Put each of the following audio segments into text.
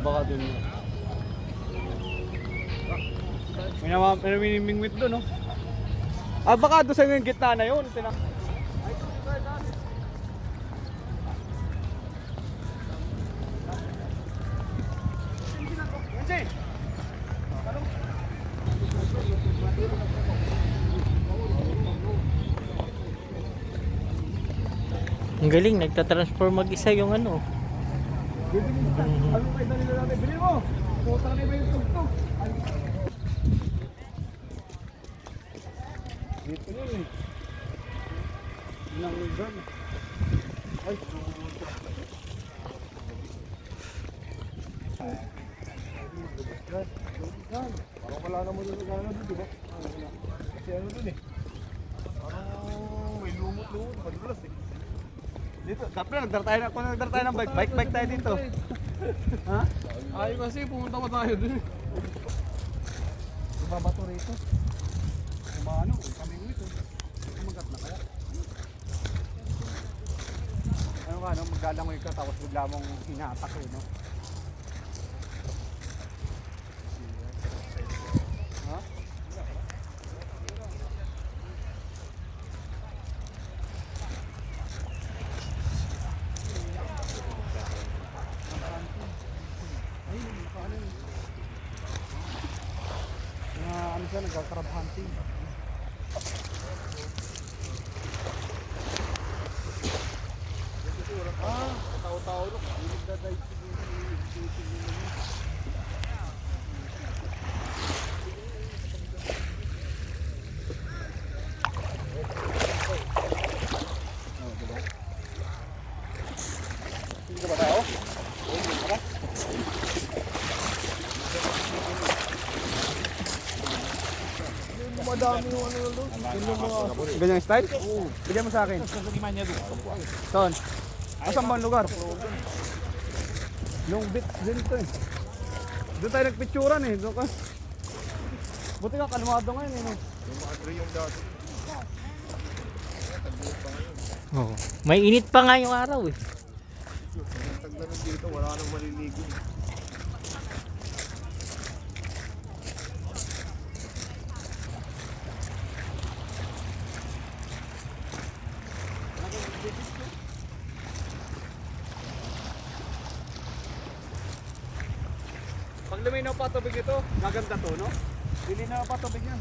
baka dun. May naman, may namimingwit doon, no? Ah, baka doon sa yung gitna na yun. Tina Ang galing, nagtatransform mag-isa yung ano. Ano kayo nila natin? Bilhin mo! Puta na iba yung tugtog. Dito yun eh. Ay. Parang wala naman yung ano dun, di ba? Kasi ano dun eh. Parang may lumot-lumot. Madulas eh. Dito, dapat nagdara tayo na, kung nagdara tayo ng bike, bike, bike tayo dito. ha? Ayaw kasi, pumunta pa tayo dun. Ibabato rito. Kumano, kami nito. Kumagat na kaya. Ano ka, no? Maglalangoy ka tapos bigla mong hinatak eh, no? Mga ano siya, nagka-crab hunting. Ah, tao-tao no. Hindi nagdadive siguro. Hindi ka ba tao? Hindi ka ba? Madami yung ano doon. Yun yung mga... Ganyang style? Oo. Bigyan mo sa akin. Saan? Asan ba ang lugar? Long Beach din to eh. Doon tayo nagpicturan eh. Doon ka. Buti ka kalmado ngayon eh. No? Oo. May init pa nga yung araw eh. Taglanan dito, wala nang maliligo. Luminaw pa tubig ito, maganda to, no? Lilinaw pa tubig yan.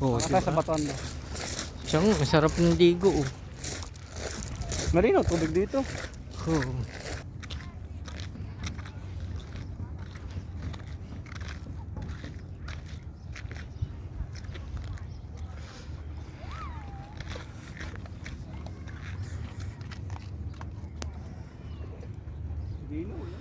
Oo, Baka tayo sa batuan mo. Siyang, masarap ng digo oh. Marino, tubig dito. Oo. Dino, dito.